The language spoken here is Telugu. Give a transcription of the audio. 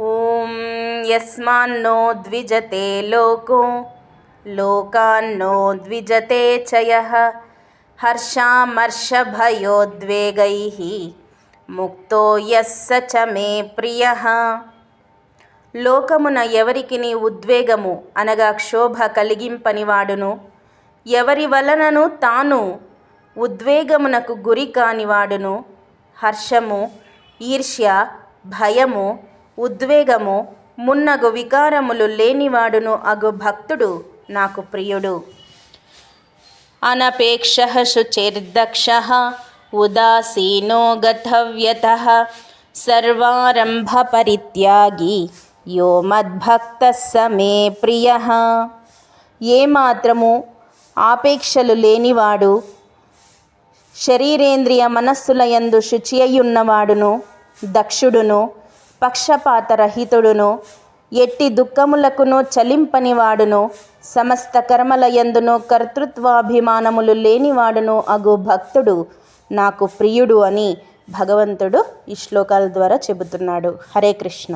ॐ यस्मान्नो द्विजते लोको लोकान्नो द्विजते च यः हर्षामर्षभयोद्वेगैः ముక్తో యస్స చ మే ప్రియ లోకమున ఎవరికిని ఉద్వేగము అనగా క్షోభ కలిగింపనివాడును ఎవరి వలనను తాను ఉద్వేగమునకు గురి కానివాడును హర్షము ఈర్ష్య భయము ఉద్వేగము మున్నగు వికారములు లేనివాడును అగు భక్తుడు నాకు ప్రియుడు. అనపేక్ష శుచిర్దక్ష ఉదాసీనో గతవ్యత సర్వారంభపరిత్యాగి యో మద్భక్త సమే ప్రియ. ఏమాత్రము ఆపేక్షలు లేనివాడు శరీరేంద్రియ మనస్సులయందు శుచి అయ్యున్నవాడును దక్షుడును పక్షపాతరహితుడును ఎట్టి దుఃఖములకును చలింపనివాడును సమస్త కర్మలయందును కర్తృత్వాభిమానములు లేనివాడును అగు భక్తుడు నాకు ప్రియుడు అని భగవంతుడు ఈ శ్లోకాల ద్వారా చెబుతున్నాడు. హరే కృష్ణ.